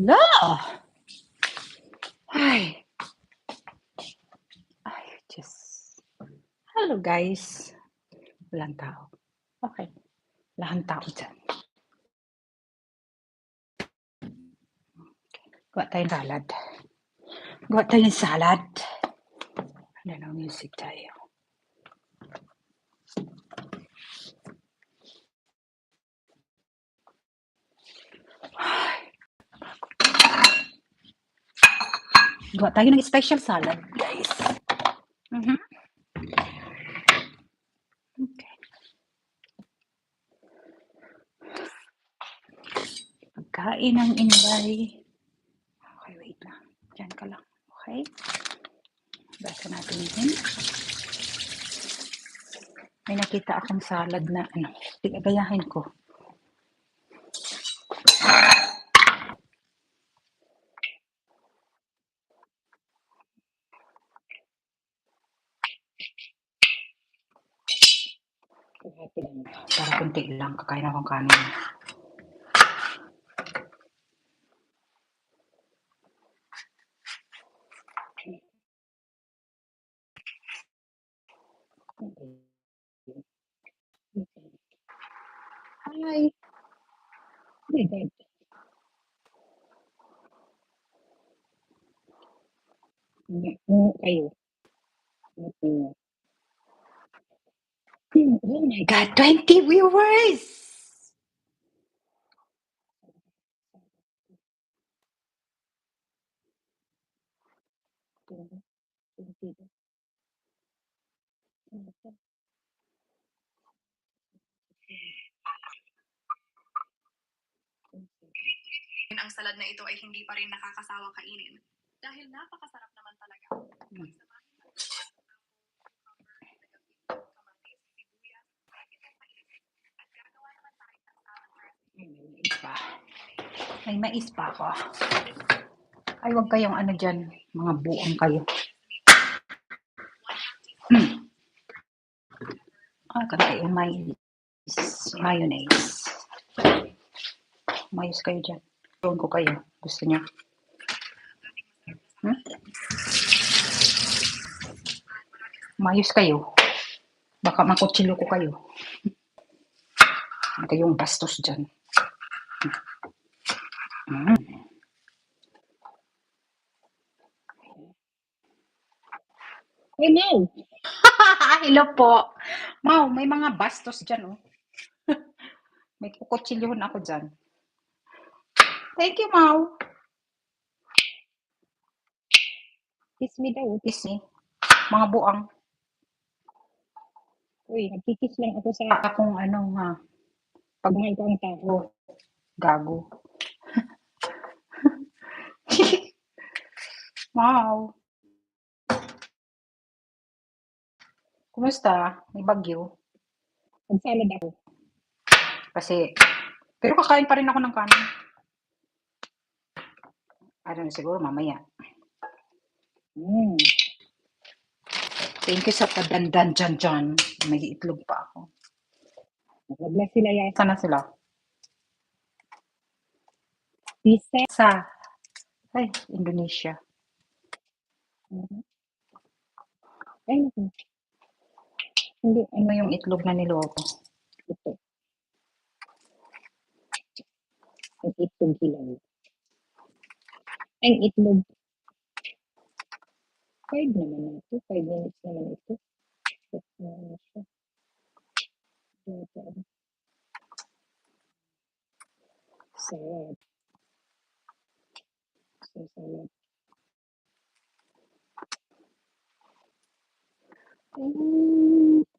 La! Ay. Ay, Diyos. Hello, guys. Walang tao. Okay. Walang tao dyan. Gawa tayong salad. Gawa tayong salad. Ano na music tayo. Ay. Gawa tayo ng special salad, guys. Mhm. Okay. Pagkain ng inday. Okay, wait lang. Diyan ka lang. Okay? Basa natin din. May nakita akong salad na ano. Tigagayahin ko. Kunti lang. Kakain akong kanin. Hi. God. Oo kayo. Oh my God, 20 viewers! ang salad na ito ay hindi pa rin nakakasawang kainin. Dahil napakasarap naman talaga. Hmm. Pagsamahin mo ito sa cucumber, kamatis, sibuyas, at gagawa naman tayo ng salad dressing. Ay, may mais pa. May mais pa ako. Ay, wag kayong ano dyan. Mga buong kayo. Hmm. Ah, kanta yung mais. Mayonnaise. Mayos kayo dyan. Tuon ko kayo. Gusto niyo? Hmm? Mayos kayo. Baka makutsilo ko kayo. Ano kayong bastos dyan? Mm. Mau! Hello po. Mau, may mga bastos dyan, oh. may kukutsilyohon ako dyan. Thank you, Mau. Kiss me daw, kiss me. Mga buang. Uy, nagkikis lang ako sa akong ano nga. Pag may ibang tao, gago. Wow. Kumusta? May bagyo? Magsalad ako. Kasi, pero kakain pa rin ako ng kanin. Ano na siguro mamaya. Mm. Thank you sa padandan dyan dyan. May itlog pa ako. Nagla sila yan. Sana sila? Sa. Ay, Indonesia. Mhm. Ay, naku. Hindi, ano yung itlog na niloko? Ito. Ang itlog hilaw. Ang itlog. Five naman ito. Five minutes naman ito. Ito. Salad. So, salad. Thank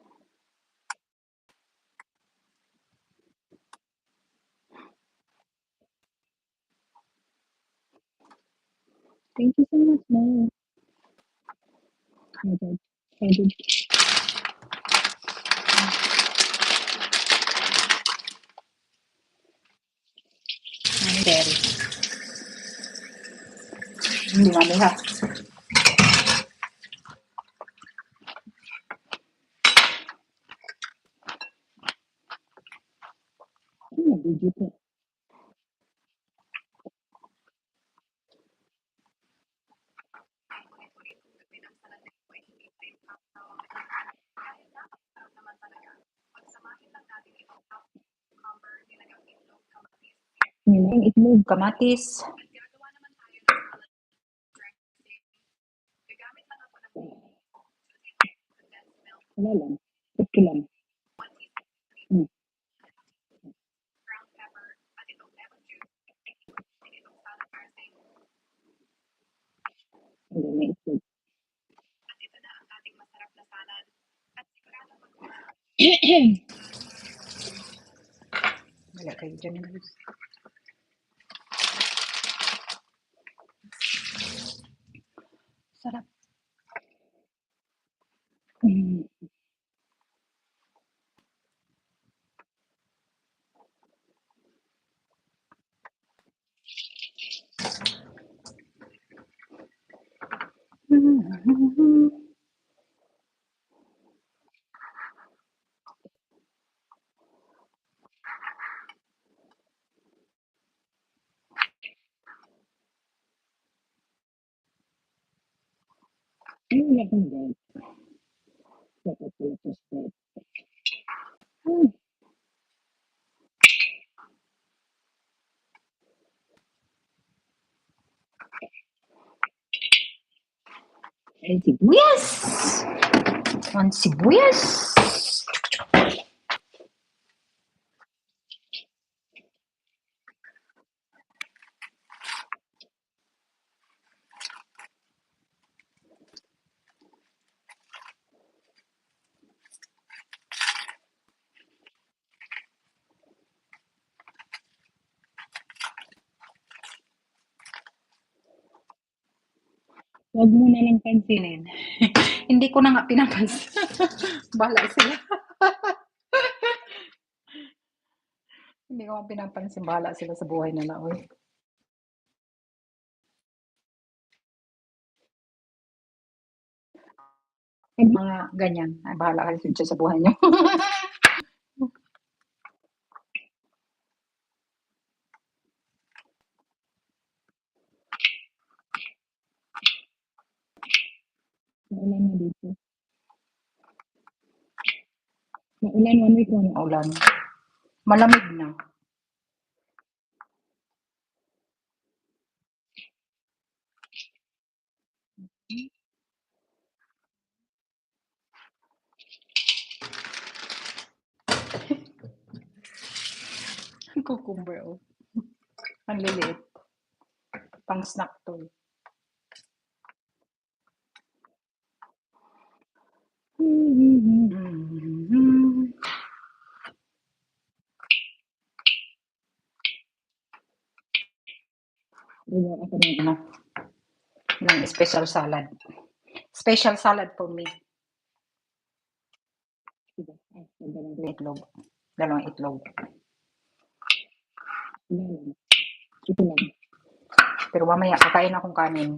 you so much, Mom. Oh, God. I did. Hindi. Hindi mami ha. Ano, Did you think? Nilaing itlog, kamatis. Wala lang. Ito lang. Salad. At sigurado pag Wala kayo dyan. Sarap. Mm. Inlegende yapabiliriz diye. Hmm. El sibuyas. One sibuyas. Huwag mo na lang pansinin. Hindi ko na nga pinapansin. Bala sila. Hindi ko nga pinapansin. Bala sila sa buhay nila. Oy. Mga ganyan. Ay, bahala kayo sa buhay nyo. Maulan na dito. Maulan one week one maulan. Malamig na. Cucumber, oh. Ang liliit. Pang snack to. eh. Gawa ako ng ano, ng special salad. Special salad for me. Dalawang itlog. Dalawang itlog. Ito lang. Pero mamaya, kakain akong kanin.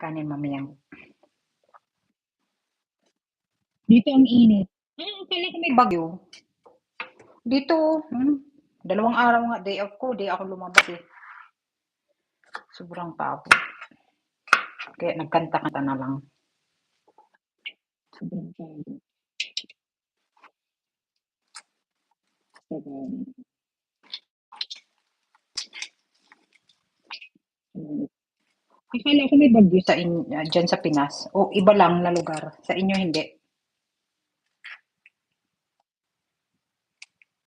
Kanin mamaya. Dito ang init. Ah, akala ko may bagyo. Dito, hmm, dalawang araw nga, day off ko, day ako lumabas eh. Sobrang pabo. Kaya nagkanta-kanta na lang. Sobrang pabo. Sobrang... Akala ko may bagyo sa in, ah, dyan sa Pinas. O iba lang na lugar. Sa inyo hindi.